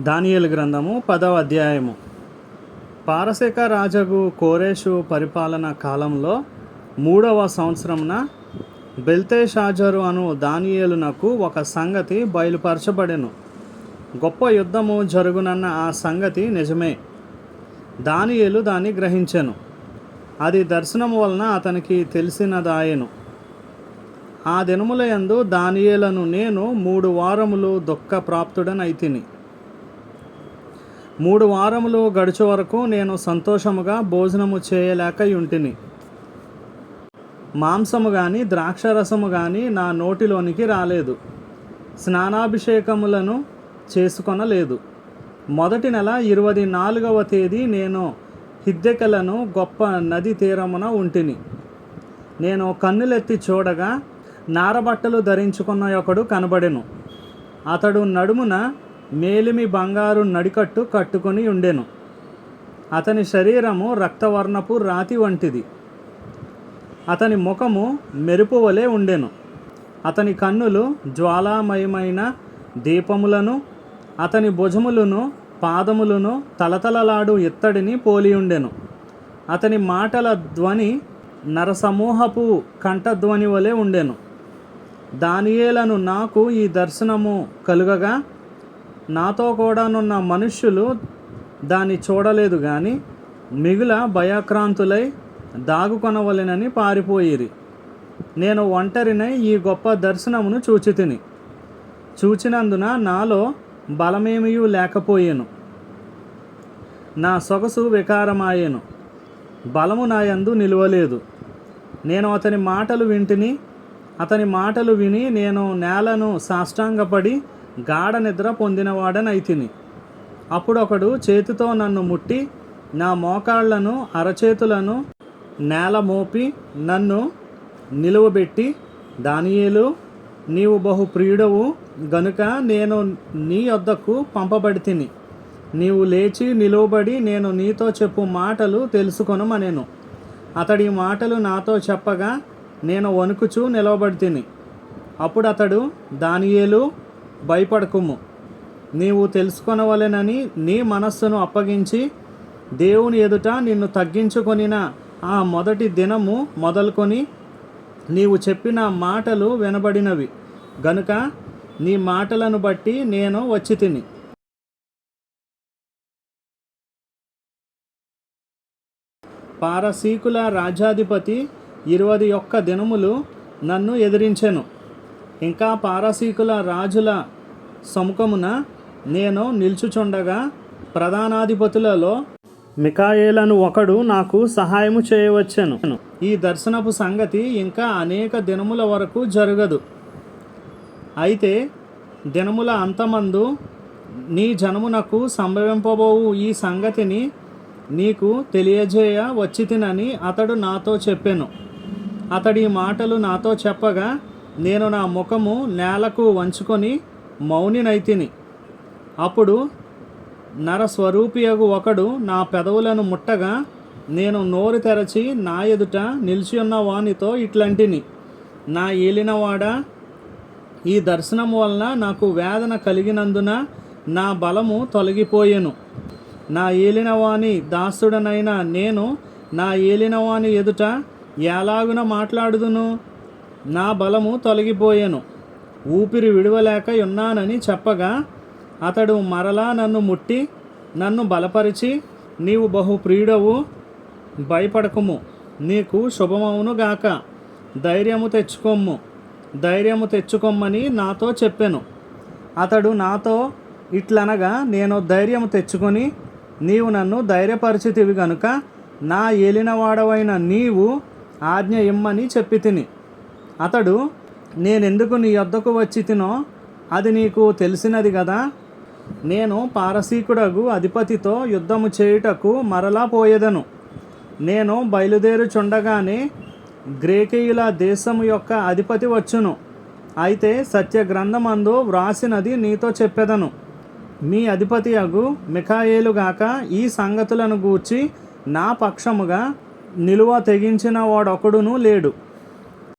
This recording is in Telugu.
దానియలు గ్రంథము పదవ అధ్యాయము. పారసేక రాజగు కోరేషు పరిపాలన కాలంలో మూడవ సంవత్సరమున బెల్తేషాజరు అను దానియేలునకు ఒక సంగతి బయలుపరచబడెను. గొప్ప యుద్ధము జరుగునన్న ఆ సంగతి నిజమే. దానియేలు దాన్ని గ్రహించెను. అది దర్శనము వలన అతనికి తెలిసినదాయెను. ఆ దినముల యందు దానియేలను నేను మూడు వారములు దుఃఖ ప్రాప్తుడనైతిని మూడు వారములు గడిచే వరకు నేను సంతోషముగా భోజనము చేయలేక యుంటిని. మాంసము కానీ ద్రాక్షరసము కానీ నా నోటిలోనికి రాలేదు. స్నానాభిషేకములను చేసుకొనలేదు. మొదటి నెల ఇరవై నాలుగవ తేదీ నేను హిద్దెకలను గొప్ప నది తీరమున ఉంటిని నేను కన్నులెత్తి చూడగా నారబట్టలు ధరించుకున్న ఒకడు కనబడెను. అతడు నడుమున మేలిమి బంగారు నడికట్టు కట్టుకొని ఉండెను. అతని శరీరము రక్తవర్ణపు రాతి వంటిది. అతని ముఖము మెరుపు వలె ఉండెను. అతని కన్నులు జ్వాలామయమైన దీపములను అతని భుజములను పాదములను తలతలలాడు ఇత్తడిని పోలి ఉండెను. అతని మాటల ధ్వని నరసమూహపు కంఠధ్వని వలె ఉండెను. దానియేలను నాకు ఈ దర్శనము కలుగగా నాతో కూడానున్న మనుష్యులు దాన్ని చూడలేదు కానీ మిగుల భయాక్రాంతులై దాగుకొనవలెనని పారిపోయిరి. నేను ఒంటరినై ఈ గొప్ప దర్శనమును చూచితిని. చూచినందున నాలో బలమేమియూ లేకపోయేను. నా సొగసు వికారమాయేను. బలము నా యందు నిలువలేదు. నేను అతని మాటలు వింటిని అతని మాటలు విని నేను నేలను సాష్టాంగపడి గాఢ నిద్ర పొందినవాడనైతిని. అప్పుడు ఒకడు చేతితో నన్ను ముట్టి నా మోకాళ్ళను అరచేతులను నేల మోపి నన్ను నిలువబెట్టి దానియేలు నీవు బహు ప్రియుడవు గనుక నేను నీ వద్దకు పంపబడితిని. నీవు లేచి నిలువబడి నేను నీతో చెప్పు మాటలు తెలుసుకొనమనేను. అతడి మాటలు నాతో చెప్పగా నేను వణుకుచూ నిలవబడితిని. అప్పుడు అతడు దానియేలు భయపడకుము. నీవు తెలుసుకొనవలెనని నీ మనస్సును అప్పగించి దేవుని ఎదుట నిన్ను తగ్గించుకొనిన ఆ మొదటి దినము మొదలుకొని నీవు చెప్పిన మాటలు వినబడినవి. గనుక నీ మాటలను బట్టి నేను వచ్చి తిని. పారసీకుల రాజ్యాధిపతి ఇరవై ఒక్క దినములు నన్ను ఎదిరించెను. ఇంకా పారసీకుల రాజుల సముఖమున నేను నిల్చుచుండగా ప్రధానాధిపతులలో మికాయేలను ఒకడు నాకు సహాయము చేయవచ్చెను. ఈ దర్శనపు సంగతి ఇంకా అనేక దినముల వరకు జరగదు. అయితే దినముల అంతమందు నీ జనమునకు సంభవింపబోవు ఈ సంగతిని నీకు తెలియజేయ వచ్చితినని అతడు నాతో చెప్పాను. అతడి మాటలు నాతో చెప్పగా నేను నా ముఖము నేలకు వంచుకొని మౌనినైతిని. అప్పుడు నరస్వరూపియగు ఒకడు నా పెదవులను ముట్టగా నేను నోరు తెరచి నా ఎదుట నిలిచి ఉన్న వానితో ఇట్లాంటిని. నా ఏలినవాడా ఈ దర్శనం వలన నాకు వేదన కలిగినందున నా బలము తొలగిపోయెను. నా ఏలినవాని దాసుడనైన నేను నా ఏలినవాని ఎదుట ఎలాగున మాట్లాడుదును? నా బలము తొలగిపోయెను. ఊపిరి విడవలేక ఉన్నానని చెప్పగా అతడు మరలా నన్ను ముట్టి నన్ను బలపరిచి నీవు బహు ప్రియుడవు భయపడకుము. నీకు శుభమవును గాక. ధైర్యము తెచ్చుకోము ధైర్యము తెచ్చుకోమ్మని నాతో చెప్పెను. అతడు నాతో ఇట్లనగా నేను ధైర్యము తెచ్చుకొని నీవు నన్ను ధైర్యపరిచితివి గనుక నా ఏలినవాడవైన నీవు ఆజ్ఞ ఇమ్మని చెప్పి తిని అతడు నేనెందుకు నీ యొద్దకు వచ్చి తినో? అది నీకు తెలిసినది కదా నేను పారసీకుడగు అధిపతితో యుద్ధము చేయుటకు మరలా పోయేదను. నేను బయలుదేరుచుండగానే గ్రేకేయుల దేశము యొక్క అధిపతి వచ్చును. అయితే సత్య గ్రంథమందు వ్రాసినది నీతో చెప్పెదను. మీ అధిపతి అగు మిఖాయేలుగాక ఈ సంగతులను గూర్చి నా పక్షముగా నిలువ తెగించిన వాడొకడును లేడు.